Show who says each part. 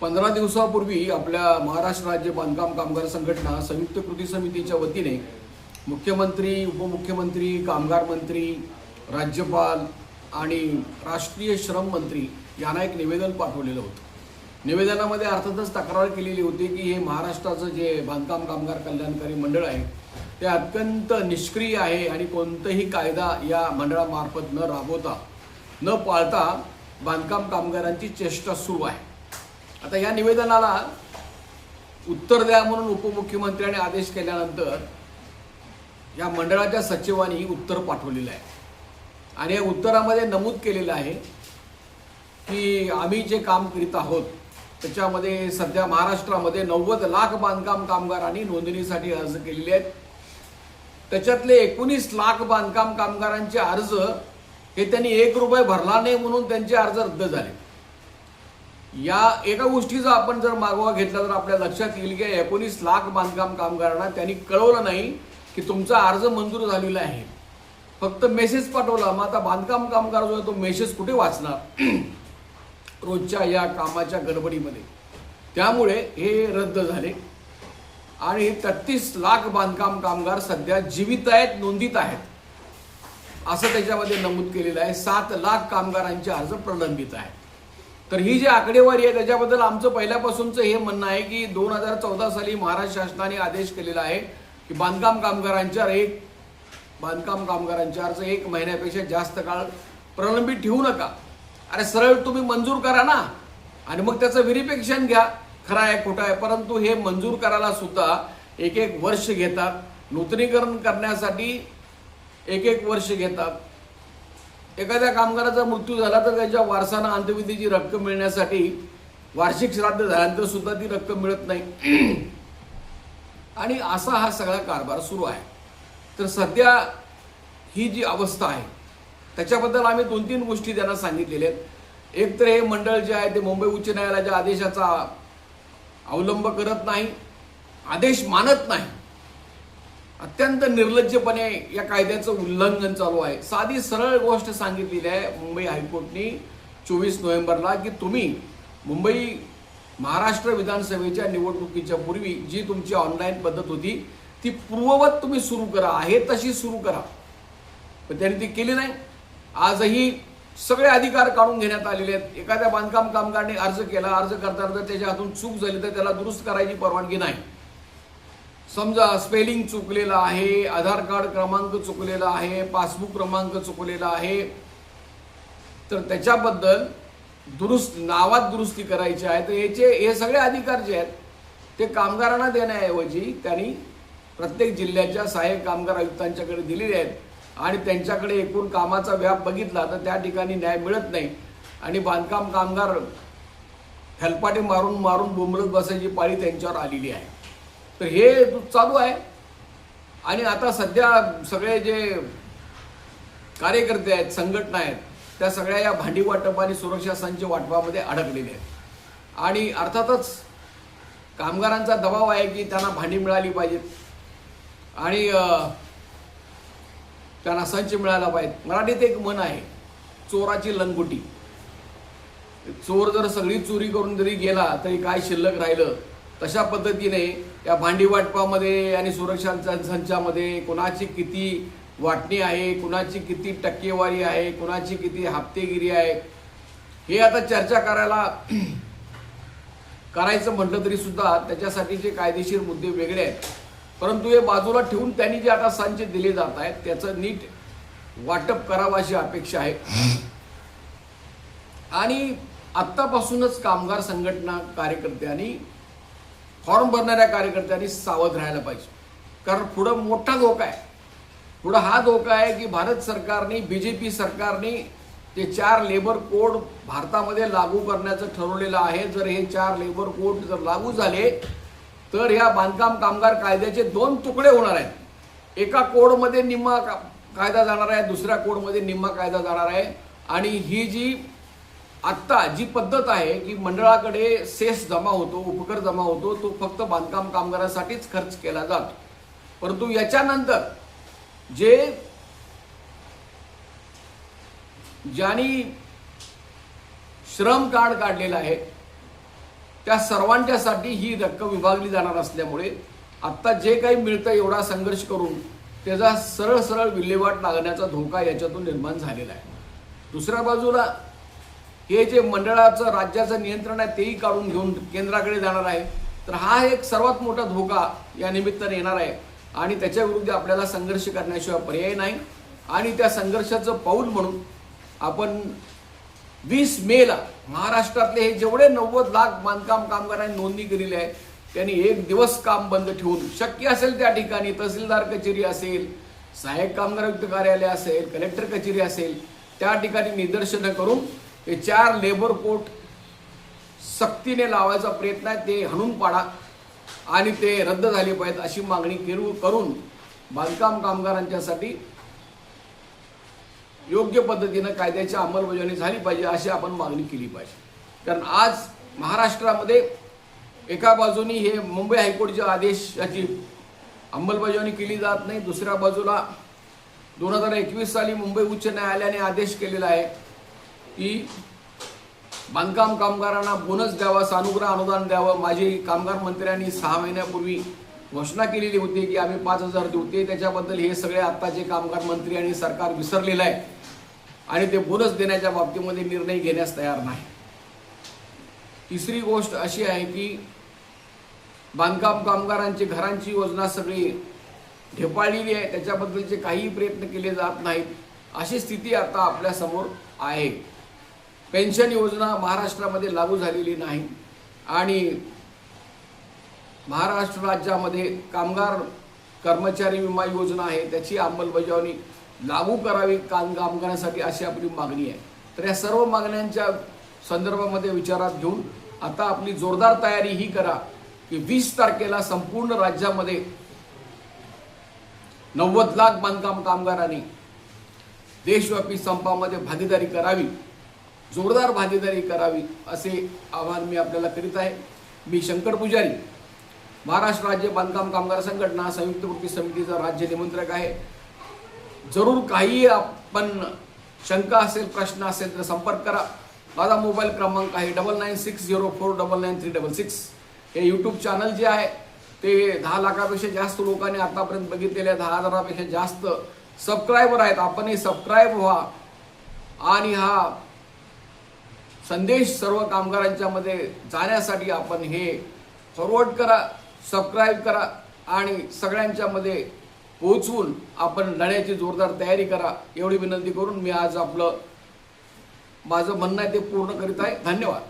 Speaker 1: पंधरा दिवसापूर्वी आपल्या महाराष्ट्र राज्य बांधकाम कामगार संघटना संयुक्त कृती समितीच्या वतीने मुख्यमंत्री उपमुख्यमंत्री कामगार मंत्री राज्यपाल आणि राष्ट्रीय श्रम मंत्री यांना एक निवेदन पाठवलेलं होतं. निवेदनामध्ये अर्थातच तक्रार केलेली होती की हे महाराष्ट्राचं जे बांधकाम कामगार कल्याणकारी मंडळ आहे ते अत्यंत निष्क्रिय आहे आणि कोणताही कायदा या मंडळामार्फत न राबवता न पाळता बांधकाम कामगारांची चेष्टा सुरू आहे. आता या निवेदनाला उत्तर द्या म्हणून उपमुख्यमंत्र्यांनी आदेश केल्यानंतर या मंडळाच्या सचिवांनी उत्तर पाठवलेलं आहे. आणि या उत्तरामध्ये नमूद केलेलं आहे की आम्ही जे काम करीत आहोत त्याच्यामध्ये सध्या महाराष्ट्रामध्ये नव्वद लाख बांधकाम कामगारांनी नोंदणीसाठी अर्ज केलेले आहेत. त्याच्यातले एकोणीस लाख बांधकाम कामगारांचे अर्ज हे त्यांनी एक रुपये भरला नाही म्हणून त्यांचे अर्ज रद्द झाले. या एका गोष्टीचा आपण जर मागोवा घेतला तर आपल्या लक्षात येईल की एकोणीस लाख बांधकाम कामगारांना त्यांनी कळवलं नाही की तुमचा अर्ज मंजूर झालेला आहे. फक्त मेसेज पाठवला मग आता बांधकाम कामगार जो आहे तो मेसेज कुठे वाचणार? रोजच्या या कामाच्या गडबडीमध्ये. त्यामुळे हे रद्द झाले. आणि तेहतीस लाख बांधकाम कामगार सध्या जीवित आहेत नोंदीत आहेत. असं त्याच्यामध्ये नमूद केलेलं आहे. सात लाख कामगारांचे अर्ज प्रलंबित आहेत. तर ही जी आकडेवारी आहे त्याच्याबद्दल आमचं पहिल्यापासूनचं हे म्हणणं आहे की दोन हजार चौदा साली महाराष्ट्र शासनाने आदेश केलेला आहे की बांधकाम कामगारांच्या एक बांधकाम कामगारांच्या अर्ज एक महिन्यापेक्षा जास्त काळ प्रलंबित ठेवू नका. अरे सरळ तुम्ही मंजूर करा ना. आणि मग त्याचं व्हेरिफिकेशन घ्या. खरं आहे खोटं आहे परंतु हे मंजूर करायला सुद्धा एक एक वर्ष घेतात. नूतनीकरण करण्यासाठी एक एक वर्ष घेतात. एखाद्या कामगाराचा मृत्यू झाला तर त्याच्या वारसांना अंत्यविधीची रक्कम मिळण्यासाठी वार्षिक श्राद्ध झाल्यानंतर सुद्धा ती रक्कम मिळत नाही. आणि असा हा सगळा कारभार सुरू आहे. तर सध्या ही जी अवस्था आहे त्याच्याबद्दल आम्ही दोन तीन गोष्टी त्यांना सांगितलेल्या आहेत. एक तर हे मंडळ जे आहे ते मुंबई उच्च न्यायालयाच्या आदेशाचा अवलंब करत नाही आदेश मानत नाही. अत्यंत निर्लज्जपणे या कायद्याचं उल्लंघन चालू आहे. साधी सरळ गोष्ट सांगितलेली आहे मुंबई हायकोर्टनी चोवीस नोव्हेंबरला की तुम्ही मुंबई महाराष्ट्र विधानसभेच्या निवडणुकीच्या पूर्वी जी तुमची ऑनलाईन पद्धत होती ती पूर्ववत तुम्ही सुरू करा. आहे तशी सुरू करा. पण त्यांनी ती केली नाही. आजही सगळे अधिकार काढून घेण्यात आलेले आहेत. एखाद्या बांधकाम कामगाराने अर्ज केला अर्ज करताना जर त्याच्या हातून चूक झाली तर त्याला दुरुस्त करायची परवानगी नाही. समजा स्पेलिंग चुकलेलं आहे आधार कार्ड क्रमांक चुकलेला आहे पासबुक क्रमांक चुकलेला आहे तर त्याच्याबद्दल दुरुस्त नावात दुरुस्ती करायची आहे. तर याचे हे सगळे अधिकार जे आहेत ते कामगारांना देण्याऐवजी त्यांनी प्रत्येक जिल्ह्याच्या सहाय्यक कामगार आयुक्तांच्याकडे दिलेले आहेत. आणि त्यांच्याकडे एकूण कामाचा व्याप बघितला तर त्या ठिकाणी न्याय मिळत नाही. आणि बांधकाम कामगार हेलपाटे मारून मारून बुमरत बसायची पाळी त्यांच्यावर आलेली आहे. तर हे चालू आहे. आणि आता सध्या सगळे जे कार्यकर्ते आहेत संघटना आहेत त्या सगळ्या या भांडी वाटप आणि सुरक्षा संच वाटपामध्ये अडकलेले आहेत. आणि अर्थातच कामगारांचा दबाव आहे की त्यांना भांडी मिळाली पाहिजेत. आणि त्यांना संच मिळाला पाहिजे मराठीत एक मन आहे चोराची लंगोटी. चोर जर सगळी चोरी करून जरी गेला तरी काय शिल्लक राहिलं? तशा पद्धतीने या भांडी वाटपामध्ये आणि सुरक्षा संचामध्ये कुणाची किती वाटणी आहे कुणाची किती टक्केवारी आहे कुणाची किती हप्तेगिरी आहे हे आता चर्चा करायला करायचं म्हटलं तरी सुद्धा त्याच्यासाठीचे कायदेशीर मुद्दे वेगळे आहेत. परंतु हे बाजूला ठेवून त्यांनी जे आता संच दिले जात आहेत त्याचं नीट वाटप करावं अशी अपेक्षा आहे. आणि आत्तापासूनच कामगार संघटना कार्यकर्त्यांनी फॉर्म भरणाऱ्या कार्यकर्त्यांनी सावध राहायला पाहिजे. कारण पुढं मोठा धोका आहे. पुढं हा धोका आहे की भारत सरकारने बी जे पी सरकारने ते चार लेबर कोड भारतामध्ये लागू करण्याचं ठरवलेलं आहे. जर हे चार लेबर कोड जर लागू झाले तर ह्या बांधकाम कामगार कायद्याचे दोन तुकडे होणार आहेत. एका कोडमध्ये निम्मा का- कायदा जाणार आहे दुसऱ्या कोडमध्ये निम्मा कायदा जाणार आहे. आणि ही जी आत्ता जी पद्धत आहे की मंडळाकडे सेस जमा होतो उपकर जमा होतो तो फक्त बांधकाम कामगारासाठीच खर्च केला जातो. परंतु याच्यानंतर जे ज्यांनी श्रम कार्ड काढलेलं आहे त्या सर्वांच्यासाठी ही रक्कम विभागली जाणार असल्यामुळे आत्ता जे काही मिळतं एवढा संघर्ष करून त्याचा सरळ सरळ विल्हेवाट लागण्याचा धोका याच्यातून निर्माण झालेला आहे. दुसऱ्या बाजूला हे जे मंडळाचं राज्याचं नियंत्रण आहे तेही काढून घेऊन केंद्राकडे जाणार आहे. तर हा एक सर्वात मोठा धोका या निमित्ताने येणार आहे. आणि त्याच्या विरुद्ध आपल्याला संघर्ष करण्याशिवाय पर्याय नाही. आणि त्या संघर्षाचं पाऊल म्हणून आपण वीस मेला महाराष्ट्रातले हे जेवढे नव्वद लाख बांधकाम कामगारांनी नोंदणी केलेली आहे त्यांनी एक दिवस काम बंद ठेवून शक्य असेल त्या ठिकाणी तहसीलदार कचेरी असेल सहाय्यक कामगार आयुक्त कार्यालय असेल कलेक्टर कचेरी असेल त्या ठिकाणी निदर्शनं करून हे चार लेबर कोट सक्तीने लावायचा प्रयत्न आहे ते हणून पाडा आणि ते रद्द झाले पाहिजेत अशी मागणी केरू करून बांधकाम कामगारांच्यासाठी योग्य पद्धतीनं कायद्याची अंमलबजावणी झाली पाहिजे अशी आपण मागणी केली पाहिजे. कारण आज महाराष्ट्रामध्ये एका बाजूनी हे मुंबई हायकोर्टच्या आदेशाची अंमलबजावणी केली जात नाही दुसऱ्या बाजूला दोन हजार एकवीस साली मुंबई उच्च न्यायालयाने आदेश केलेला आहे. की बांधकाम कामगारांना बोनस द्यावा सानुग्रह अनुदान द्यावं. माझी कामगार मंत्र्यांनी सहा महिन्यापूर्वी घोषणा केलेली होती की आम्ही पाच हजार देऊ. ते त्याच्याबद्दल हे सगळे आत्ताचे कामगार मंत्री आणि सरकार विसरलेलं आहे. आणि ते बोनस देण्याच्या बाबतीमध्ये निर्णय घेण्यास तयार नाही. तिसरी गोष्ट अशी आहे की बांधकाम कामगारांची घरांची योजना सगळी ढेपाळलेली आहे. त्याच्याबद्दलचे काहीही प्रयत्न केले जात नाहीत. अशी स्थिती आता आपल्यासमोर आहे. पेन्शन योजना महाराष्ट्रामध्ये लागू झालेली नाही. आणि महाराष्ट्र राज्यामध्ये कामगार कर्मचारी विमा योजना आहे त्याची अंमलबजावणी लागू करावी काम कामगारांसाठी अशी आपली मागणी आहे. तर या सर्व मागण्यांच्या संदर्भामध्ये विचारात घेऊन आता आपली जोरदार तयारी ही करा की वीस तारखेला संपूर्ण राज्यामध्ये नव्वद लाख बांधकाम कामगारांनी देशव्यापी संपामध्ये भागीदारी करावी. जोरदार भागीदारी करावी असे आवाहन मी आपल्याला करीत आहे. मी शंकर पुजारी महाराष्ट्र राज्य बांधकाम कामगार संघटना संयुक्त कृती समितीचा राज्य निमंत्रक आहे. जरूर काही आपण शंका असेल प्रश्न असेल तर संपर्क करा. माझा मोबाईल क्रमांक आहे double nine six zero four double nine three double six. हे यूट्यूब चॅनल जे आहे ते दहा लाखापेक्षा जास्त लोकांनी आतापर्यंत बघितलेले दहा हजारापेक्षा जास्त सबस्क्रायबर आहेत. आपणही सबस्क्राईब व्हा आणि हा संदेश सर्व कामगारांच्या मध्ये जाण्यासाठी आपण हे फॉरवर्ड करा सबस्क्राईब करा आणि सगळ्यांच्या मध्ये पोहोचवून आपण लढ्याची जोरदार तयारी करा. एवढी विनंती करून मी आज आपलं माझं म्हणणं आहे ते पूर्ण करीत आहे. धन्यवाद.